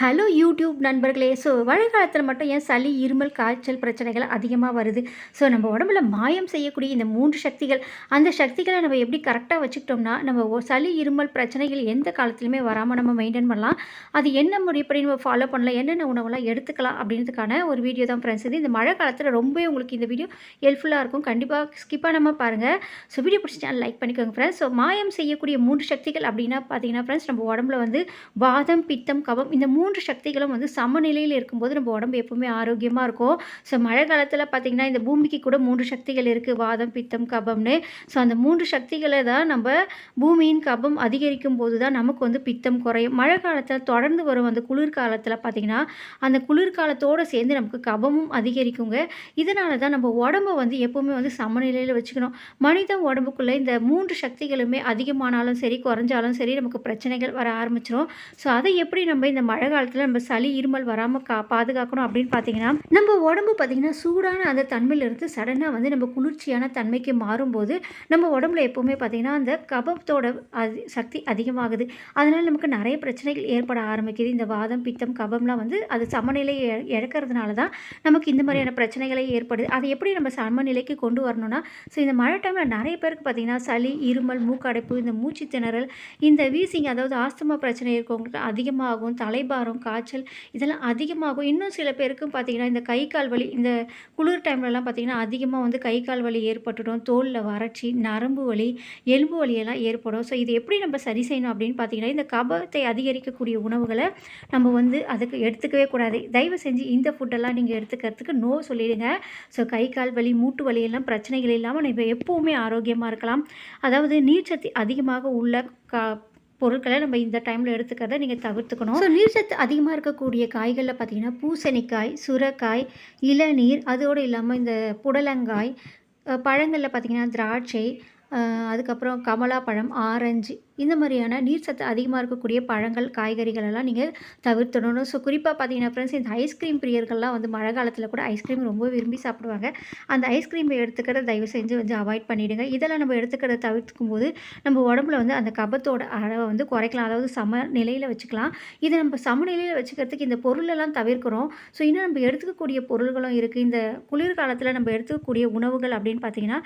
Hello YouTube நண்பர்களே. So மழைக்காலத்தில் மட்டும் ஏன் சளி இருமல் காய்ச்சல் பிரச்சனைகள் அதிகமாக வருது? ஸோ நம்ம உடம்புல மாயம் செய்யக்கூடிய இந்த மூன்று சக்திகள் அந்த சக்திகளை நம்ம எப்படி கரெக்டாக வச்சுக்கிட்டோம்னா நம்ம சளி இருமல் பிரச்சனைகள் எந்த காலத்துலையுமே வராமல் நம்ம மெயின்டைன் பண்ணலாம். அது என்ன முறைப்படி நம்ம ஃபாலோ பண்ணலாம் என்னென்ன உணவெல்லாம் எடுத்துக்கலாம் அப்படின்றதுக்கான ஒரு வீடியோ தான் ஃப்ரெண்ட்ஸ் இது இந்த மழை காலத்தில் ரொம்பவே உங்களுக்கு இந்த வீடியோ ஹெல்ப்ஃபுல்லாக இருக்கும். கண்டிப்பாக ஸ்கிப்பாக நம்ம பாருங்கள் ஸோ வீடியோ பிடிச்சி லைக் பண்ணிக்கோங்க ஃப்ரெண்ட்ஸ் ஸோ மாயம் செய்யக்கூடிய மூன்று சக்திகள் அப்படின்னா பார்த்தீங்கன்னா ஃப்ரெண்ட்ஸ் நம்ம உடம்புல வந்து வாதம் பித்தம் கபம் இந்த மூணு மூன்று சக்திகளும் வந்து சமநிலையில் இருக்கும்போது நம்ம உடம்பு எப்பவுமே ஆரோக்கியமாக இருக்கும். ஸோ மழை காலத்தில் பார்த்திங்கன்னா இந்த பூமிக்கு கூட மூன்று சக்திகள் இருக்குது வாதம் பித்தம் கபம்னு. ஸோ அந்த மூன்று சக்திகளை தான் நம்ம பூமியின் கபம் அதிகரிக்கும் போது தான் நமக்கு வந்து பித்தம் குறையும். மழை காலத்தில் தொடர்ந்து வரும் அந்த குளிர்காலத்தில் பார்த்திங்கன்னா அந்த குளிர்காலத்தோடு சேர்ந்து நமக்கு கபமும் அதிகரிக்குங்க. இதனால தான் நம்ம உடம்ப வந்து எப்போவுமே வந்து சமநிலையில் வச்சுக்கணும். மனித உடம்புக்குள்ளே இந்த மூன்று சக்திகளுமே அதிகமானாலும் சரி குறைஞ்சாலும் சரி நமக்கு பிரச்சனைகள் வர ஆரம்பிச்சிடும் ஸோ அதை எப்படி நம்ம இந்த மழை காலத்தில் நம்ம சளி இருமல் வராமல் கா பாதுகாக்கணும் அப்படின்னு பார்த்தீங்கன்னா நம்ம உடம்பு பார்த்திங்கன்னா சூடான அந்த தன்மையிலிருந்து சடனாக வந்து நம்ம குளிர்ச்சியான தன்மைக்கு மாறும்போது நம்ம உடம்புல எப்போவுமே பார்த்திங்கன்னா அந்த கபத்தோட அது சக்தி அதிகமாகுது. அதனால் நமக்கு நிறைய பிரச்சனைகள் ஏற்பட ஆரம்பிக்குது. இந்த வாதம் பித்தம் கபம்லாம் வந்து அது சமநிலையை இழக்கிறதுனால தான் நமக்கு இந்த மாதிரியான பிரச்சனைகளே ஏற்படுது. அதை எப்படி நம்ம சமநிலைக்கு கொண்டு வரணும்னா ஸோ இந்த மழை டைமில் நிறைய பேருக்கு பார்த்திங்கன்னா சளி இருமல் மூக்கடைப்பு இந்த மூச்சு திணறல் இந்த வீசிங் அதாவது ஆஸ்துமா பிரச்சனை இருக்கவங்களுக்கு அதிகமாகும் தலைபாரம் காய்ச்சல் இதெல்லாம் அதிகமாகும். இன்னும் சில பேருக்கும் பார்த்திங்கன்னா இந்த கை கால் வலி இந்த குளிர் டைம்லலாம் பார்த்திங்கன்னா அதிகமாக வந்து கை கால் வலி ஏற்பட்டுடும். தோலில் வறட்சி நரம்பு வலி எலும்பு வலியெல்லாம் ஏற்படும். ஸோ இது எப்படி நம்ம சரி செய்யணும் அப்படின்னு பார்த்தீங்கன்னா இந்த கபத்தை அதிகரிக்கக்கூடிய உணவுகளை நம்ம வந்து அதுக்கு எடுத்துக்கவே கூடாது. தயவு செஞ்சு இந்த ஃபுட்டெல்லாம் நீங்கள் எடுத்துக்கிறதுக்கு நோ சொல்லிடுங்க. ஸோ கை கால் வலி மூட்டு வலி எல்லாம் பிரச்சனைகள் இல்லாமல் நம்ம எப்போவுமே ஆரோக்கியமாக இருக்கலாம். அதாவது நீர்ச்சத்து அதிகமாக உள்ள கா பொருட்களை நம்ம இந்த டைமில் எடுத்துக்கிறத நீங்கள் தவிர்த்துக்கணும். ஸோ நீர்ச்சத்து அதிகமாக இருக்கக்கூடிய காய்களில் பார்த்தீங்கன்னா பூசணிக்காய் சுரக்காய் இளநீர் அதோடு இல்லாமல் இந்த புடலங்காய் பழங்களில் பார்த்தீங்கன்னா திராட்சை அதுக்கப்புறம் கமலா பழம் ஆரஞ்சு இந்த மாதிரியான நீர் சத்து அதிகமாக இருக்கக்கூடிய பழங்கள் காய்கறிகள் எல்லாம் நீங்கள் தவிர்த்தணும் ஸோ குறிப்பாக பார்த்தீங்கன்னா ஃப்ரெண்ட்ஸ் இந்த ஐஸ்கிரீம் பிரியர்கள்லாம் வந்து மழை காலத்தில் கூட ஐஸ்கிரீம் ரொம்ப விரும்பி சாப்பிடுவாங்க. அந்த ஐஸ்கிரீமை எடுத்துக்கிறத தயவு செஞ்சு வந்து அவாய்ட் பண்ணிவிடுங்க இதெல்லாம் நம்ம எடுத்துக்கிறத தவிர்த்துக்கும் போது நம்ம உடம்புல வந்து அந்த கபத்தோட அளவை வந்து குறைக்கலாம். அதாவது சம நிலையில் வச்சுக்கலாம். இதை நம்ம சமநிலையில் வச்சுக்கிறதுக்கு இந்த பொருளெல்லாம் தவிர்க்கிறோம். ஸோ இன்னும் நம்ம எடுத்துக்கக்கூடிய பொருள்களும் இருக்குது இந்த குளிர்காலத்தில் நம்ம எடுத்துக்கக்கூடிய உணவுகள் அப்படின்னு பார்த்தீங்கன்னா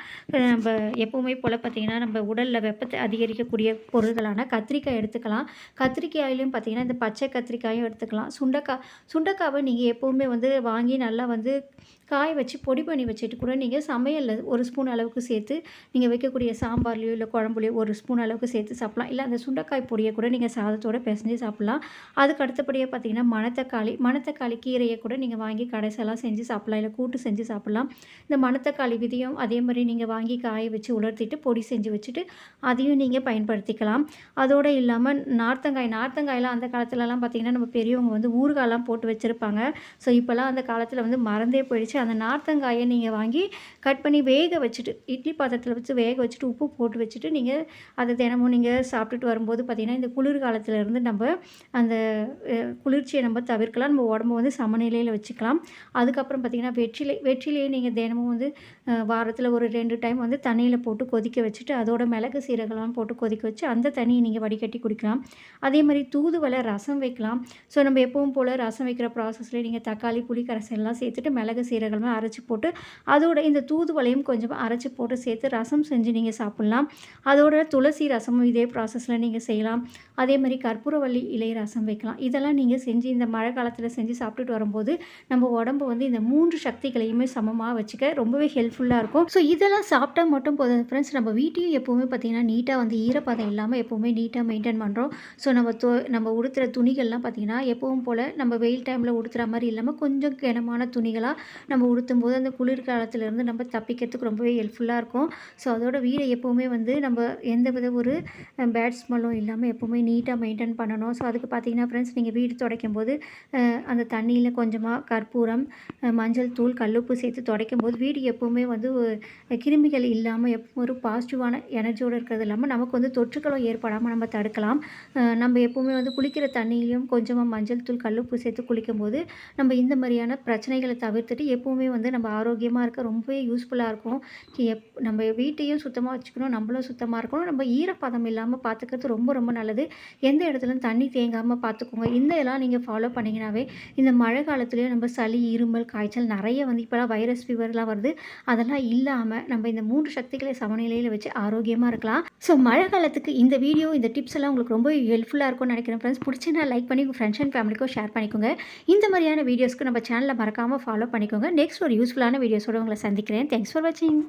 நம்ம எப்போவுமே போல் பார்த்தீங்கன்னா நம்ம உடலில் வெப்பத்தை அதிகரிக்கக்கூடிய பொருள்களான கத்திரிக்காய் எடுத்துக்கலாம். கத்திரிக்காயிலையும் பார்த்தீங்கன்னா இந்த பச்சை கத்திரிக்காயும் எடுத்துக்கலாம். சுண்டைக்காய் சுண்டைக்காவை நீங்கள் எப்போவுமே வந்து வாங்கி நல்லா வந்து காய வச்சு பொடி பண்ணி வச்சுட்டு கூட நீங்கள் சமையலில் ஒரு ஸ்பூன் அளவுக்கு சேர்த்து நீங்கள் வைக்கக்கூடிய சாம்பார்லேயோ இல்லை குழம்புலையோ ஒரு ஸ்பூன் அளவுக்கு சேர்த்து சாப்பிட்லாம். இல்லை அந்த சுண்டைக்காய் பொடியை கூட நீங்கள் சாதத்தோட பிசைஞ்சு சாப்பிட்லாம். அதுக்கு அடுத்தபடியாக பார்த்தீங்கன்னா மணத்தக்காளி மணத்தக்காளி கீரையை கூட நீங்கள் வாங்கி கடைசெல்லாம் செஞ்சு சாப்பிட்லாம். இல்லை கூட்டு செஞ்சு சாப்பிட்லாம். இந்த மணத்தக்காளி விதையும் அதே மாதிரி நீங்கள் வாங்கி காய வச்சு உலர்த்திட்டு பொடி செஞ்சு வச்சுட்டு அதையும் நீங்கள் பயன்படுத்திக்கலாம். அதோடு இல்லாமல் நார்த்தங்காய் நார்த்தங்காயெல்லாம் அந்த காலத்துலலாம் பார்த்தீங்கன்னா நம்ம பெரியவங்க வந்து ஊறுகாயெலாம் போட்டு வச்சுருப்பாங்க. ஸோ இப்போல்லாம் அந்த காலத்தில் வந்து மறந்தே போயிடுச்சு. அந்த நார்த்தங்காயை நீங்கள் வாங்கி கட் பண்ணி வேக வச்சுட்டு இட்லி பாத்திரத்தில் வச்சு வேக வச்சுட்டு உப்பு போட்டு வச்சுட்டு நீங்கள் அதை தினமும் நீங்கள் சாப்பிட்டுட்டு வரும்போது பார்த்திங்கன்னா இந்த குளிர் இருந்து நம்ம அந்த குளிர்ச்சியை நம்ம தவிர்க்கலாம். நம்ம உடம்பு வந்து சமநிலையில் வச்சுக்கலாம். அதுக்கப்புறம் பார்த்திங்கன்னா வெற்றிலை வெற்றிலையை நீங்கள் தினமும் வந்து வாரத்தில் ஒரு ரெண்டு டைம் வந்து தண்ணியில் போட்டு கொதிக்க வச்சுட்டு அதோட மிளகு சீரகம்லாம் போட்டு கொதிக்க வச்சு அந்த தண்ணியை நீங்கள் வடிகட்டி குடிக்கலாம். அதே மாதிரி தூதுவளை ரசம் வைக்கலாம். ஸோ நம்ம எப்பவும் போல் ரசம் வைக்கிற ப்ராசஸில் நீங்கள் தக்காளி புளி கரைசல் எல்லாம் சேர்த்துட்டு மிளகு கிழமை அரைச்சி போட்டு அதோட இந்த தூதுவளையும் கொஞ்சம் அரைச்சி போட்டு சேர்த்து ரசம் செஞ்சு நீங்கள் சாப்பிட்லாம். அதோட துளசி ரசமும் இதே ப்ராசஸில் நீங்கள் செய்யலாம். அதே மாதிரி கற்பூரவள்ளி இலை ரசம் வைக்கலாம். இதெல்லாம் நீங்கள் செஞ்சு இந்த மழை காலத்தில் செஞ்சு சாப்பிட்டுட்டு வரும்போது நம்ம உடம்பு வந்து இந்த மூன்று சக்திகளையுமே சமமாக வச்சுக்க ரொம்பவே ஹெல்ப்ஃபுல்லாக இருக்கும். ஸோ இதெல்லாம் சாப்பிட்டா மட்டும் போதும் ஃப்ரெண்ட்ஸ் நம்ம வீட்டையும் எப்போவுமே பார்த்திங்கன்னா நீட்டாக வந்து ஈரப்பதம் இல்லாமல் எப்போவுமே நீட்டாக மெயின்டைன் பண்ணுறோம் ஸோ நம்ம தோ நம்ம உடுத்துகிற துணிகள்லாம் பார்த்திங்கன்னா எப்பவும் போல் நம்ம வெயில் டைமில் உடுத்துகிற மாதிரி இல்லாமல் கொஞ்சம் கனமான துணிகளாக நம்ம உடுத்தும் போது அந்த குளிர்காலத்திலேருந்து நம்ம தப்பிக்கிறதுக்கு ரொம்பவே ஹெல்ப்ஃபுல்லாக இருக்கும். ஸோ அதோட வீடை எப்போவுமே வந்து நம்ம எந்த வித ஒரு பேட் ஸ்மெல்லும் இல்லாமல் எப்போவுமே நீட்டாக மெயின்டைன் பண்ணணும். ஸோ அதுக்கு பார்த்தீங்கன்னா ஃப்ரெண்ட்ஸ் நீங்கள் வீடு துடைக்கும் போது அந்த தண்ணியில் கொஞ்சமாக கற்பூரம் மஞ்சள் தூள் கல்லுப்பு சேர்த்து துடைக்கும் போது வீடு எப்போவுமே வந்து கிருமிகள் இல்லாமல் எப்போ ஒரு பாசிட்டிவான எனர்ஜியோடு இருக்கிறது இல்லாமல் நமக்கு வந்து தொற்றுக்களும் ஏற்படாமல் நம்ம தடுக்கலாம். நம்ம எப்போவுமே வந்து குளிக்கிற தண்ணியிலையும் கொஞ்சமாக மஞ்சள் தூள் கல்லுப்பு சேர்த்து குளிக்கும்போது நம்ம இந்த மாதிரியான பிரச்சனைகளை தவிர்த்துட்டு எப்போவுமே வந்து நம்ம ஆரோக்கியமாக இருக்க ரொம்பவே யூஸ்ஃபுல்லாக இருக்கும். எப் நம்ம வீட்டையும் சுத்தமாக வச்சுக்கணும் நம்மளும் சுத்தமாக இருக்கணும். நம்ம ஈரப்பதம் இல்லாமல் பார்த்துக்கிறது ரொம்ப ரொம்ப நல்லது. எந்த இடத்துலையும் தண்ணி தேங்காமல் பார்த்துக்கோங்க இந்த இதெல்லாம் நீங்கள் ஃபாலோ பண்ணிங்கனாவே இந்த மழை காலத்துலேயும் நம்ம சளி இருமல் காய்ச்சல் நிறைய வந்து இப்போலாம் வைரஸ் ஃபீவர்லாம் வருது. அதெல்லாம் இல்லாமல் நம்ம இந்த மூன்று சக்திகளை சமநிலையில் வச்சு ஆரோக்கியமாக இருக்கலாம். ஸோ மழை காலத்துக்கு இந்த வீடியோ இந்த டிப்ஸ் எல்லாம் உங்களுக்கு ரொம்ப ஹெல்ப்ஃபுல்லாக இருக்கும்னு நினைக்கிறேன் ஃப்ரெண்ட்ஸ் பிடிச்சினா லைக் பண்ணி உங்கள் ஃப்ரெண்ட்ஸ் அண்ட் ஃபேமிலிக்கும் ஷேர் பண்ணிக்கோங்க. இந்த மாதிரியான வீடியோஸ்க்கு நம்ம சேனலை மறக்காமல் ஃபாலோ பண்ணிக்கோங்க. நெக்ஸ்ட் ஒரு யூஸ்ஃபுல்லான வீடியோஸோடு உங்களை சந்திக்கிறேன். தேங்க்ஸ் ஃபார் வாட்சிங்